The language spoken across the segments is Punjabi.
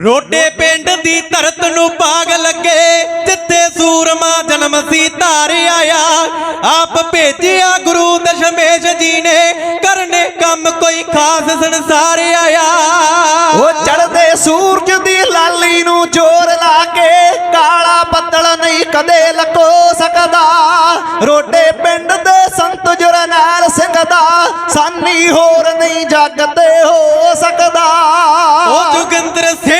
ਰੋਡੇ ਪਿੰਡ ਦੀ ਧਰਤ ਨੂੰ ਪਾਗ ਲੱਗੇ ਜਿੱਥੇ ਸੂਰਮਾ ਜਨਮ ਸੀ ਧਾਰਿਆ ਆਪ ਭੇਜਿਆ ਗੁਰੂ ਦਸ਼ਮੇਸ਼ ਜੀ ਨੇ ਕਰਨੇ ਕੰਮ ਕੋਈ ਖਾਸ ਸੰਸਾਰਿਆ ਆ। ਉਹ ਚੜਦੇ ਸੂਰਜ ਦੀ ਲਾਲੀ ਨੂੰ ਜੋਰ ਲਾ ਕੇ ਕਾਲਾ ਬੱਦਲ ਨਹੀਂ ਕਦੇ ਲਕੋ ਸਕਦਾ। ਰੋਡੇ ਪਿੰਡ ਦੇ ਸੰਤ ਜਰਨੈਲ ਸਿੰਘ ਦਾ ਸਾਨੀ ਹੋਰ ਨਹੀਂ ਜੱਗ ਤੇ ਹੋ ਸਕਦਾ। ਉਹ ਜੁਗਿੰਦਰ ਸਿੰਘ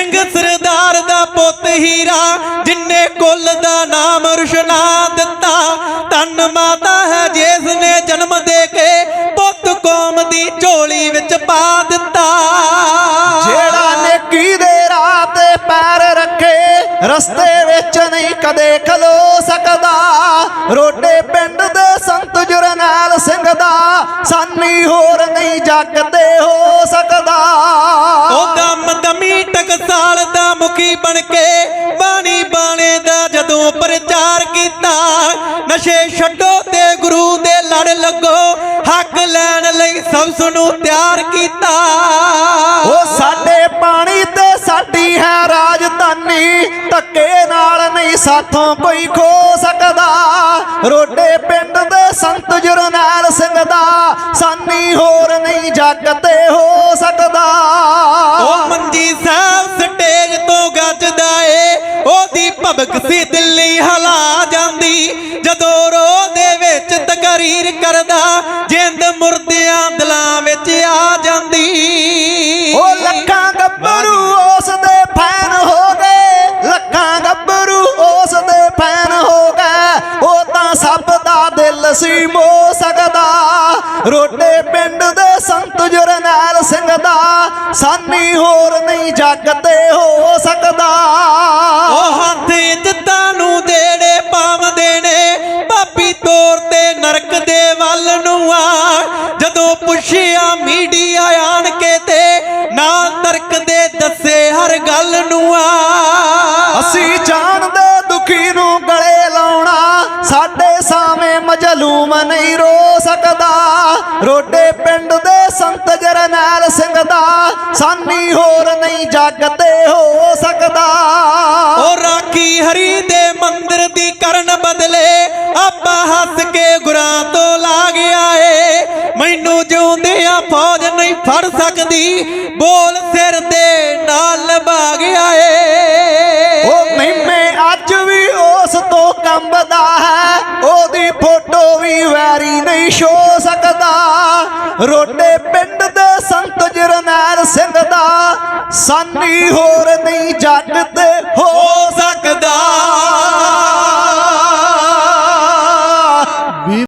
ਹੀਰਾ ਜਿਨੇ ਕੁੱਲ ਦਾ ਨਾਮ ਰੁਸ਼ਨਾ ਦਿੱਤਾ ਧੰਨ ਮਾਤਾ ਹੈ ਜਿਸ ਨੇ ਜਨਮ ਦੇ ਕੇ ਪੁੱਤ ਕੌਮ ਦੀ ਝੋਲੀ ਵਿੱਚ ਪਾ ਦਿੱਤਾ। ਜਿਹੜਾ ਨੇਕੀ ਦੇ ਰਾਹ ਤੇ ਪੈਰ ਰੱਖੇ ਰਸਤੇ ਵਿੱਚ ਨਹੀਂ ਕਦੇ ਖਲੋ ਸਕਦਾ। ਰੋਡੇ ਪਿੰਡ ਦੇ ਸੰਤ ਜਰਨੈਲ ਸਿੰਘ ਦਾ ਸਾਨੀ ਹੋਰ ਨਹੀਂ ਜੱਗ ਤੇ ਹੋ ਸਕਦਾ। ਉਹ ਦਮ ਦਮੀ ਟਕਸਾਲ ਦਾ ਬਣ ਕੇ ਬਾਣੀ ਬਾਣੇ ਦਾ ਜਦੋਂ ਪ੍ਰਚਾਰ ਕੀਤਾ, ਨਸ਼ੇ ਛੱਡੋ ਤੇ ਗੁਰੂ ਦੇ ਲੜ ਲੱਗੋ, ਹੱਕ ਲੈਣ ਲਈ ਸਭ ਨੂੰ ਤਿਆਰ ਕੀਤਾ। ਉਹ ਸਾਡੇ ਪਾਣੀ ਤੇ ਸਾਡੀ ਹੈ ਰਾਜਧਾਨੀ, ਧੱਕੇ ਨਾਲ ਨਹੀਂ ਸਾਥੋਂ ਕੋਈ ਖੋ ਸਕਦਾ। ਰੋਡੇ ਪਿੰਡ ਦੇ ਸੰਤ ਜਰਨੈਲ ਸਿੰਘ ਦਾ, ਸਾਨੀ ਹੋਰ ਨਹੀਂ ਜੱਗ ਤੇ ਹਲਾ ਜਾਂਦੀ ਜਦੋਂ ਰੋਹ ਦੇ ਵਿੱਚ ਤਕਰੀਰ ਕਰਦਾ ਜਿੰਦ ਮੁਰਦਿਆਂ ਦਿਲਾਂ ਵਿੱਚ ਆ ਜਾਂਦੀ। ਉਹ ਲੱਖਾਂ ਗੱਭਰੂ ਉਸ ਦੇ ਫੈਨ ਹੋ ਗਏ ਲੱਖਾਂ ਗੱਭਰੂ ਉਸ ਦੇ ਫੈਨ ਹੋ ਗਏ ਉਹ ਤਾਂ ਸਭ ਦਾ ਦਿਲ ਸੀ ਮੋ ਸਕਦਾ। ਰੋਡੇ ਪਿੰਡ ਦੇ ਸੰਤ ਜਰਨੈਲ ਸਿੰਘ ਦਾ ਸਾਨੀ ਹੋਰ ਨਹੀਂ ਜੱਗ ਤੇ ਹੋ ਸਕਦਾ। ਉਹ ਹੱਥ ਇੱਜ਼ਤਾਂ ਪੁੱਛਿਆ ਮੀਡੀਆ ਆਣ ਕੇ ਤੇ ਨਾਲ ਤਰਕ ਦੇ ਦੱਸੇ ਹਰ ਗੱਲ ਨੂੰ ਆ। ਅਸੀਂ ਜਾਣਦੇ ਦੁਖੀ ਨੂੰ ਗਲੇ ਲਾਉਣਾ ਸਾਡੇ ਸਾਵੇਂ ਮਜਲੂਮ ਨਹੀਂ ਰੋ ਸਕਦਾ। ਰੋਡੇ ਪਿੰਡ ਦੇ ਸੰਤ ਜਰਨੈਲ ਸਿੰਘ ਦਾ ਸਾਨੀ ਹੋਰ ਨਹੀਂ ਜੱਗ ਤੇ ਹੋ ਸਕਦਾ। ਉਹ ਰਾਖੀ ਹਰੀ ਦੇ ਮੰਦਿਰ ਦੀ ਕਰਨ ਬਦਲੇ ਆਪਾ ਹੱਸ ਕੇ ਗੁਰਾਂ ਤੋਂ ਬੋਲ ਸਿਰ ਦੇ ਨਾਲ ਲਬਾ ਗਿਆ ਏ ਉਹ ਮਹਿਮੇ, ਅੱਜ ਵੀ ਉਸ ਤੋਂ ਕੰਬਦਾ ਹੈ। ਉਹਦੀ ਫੋਟੋ ਵੀ ਵੈਰੀ ਨਹੀਂ ਸ਼ੋ ਸਕਦਾ। ਰੋਡੇ ਪਿੰਡ ਦੇ ਸੰਤ ਜਰਨੈਲ ਸਿੰਘ ਦਾ। ਸਾਨੀ ਹੋਰ ਨਹੀਂ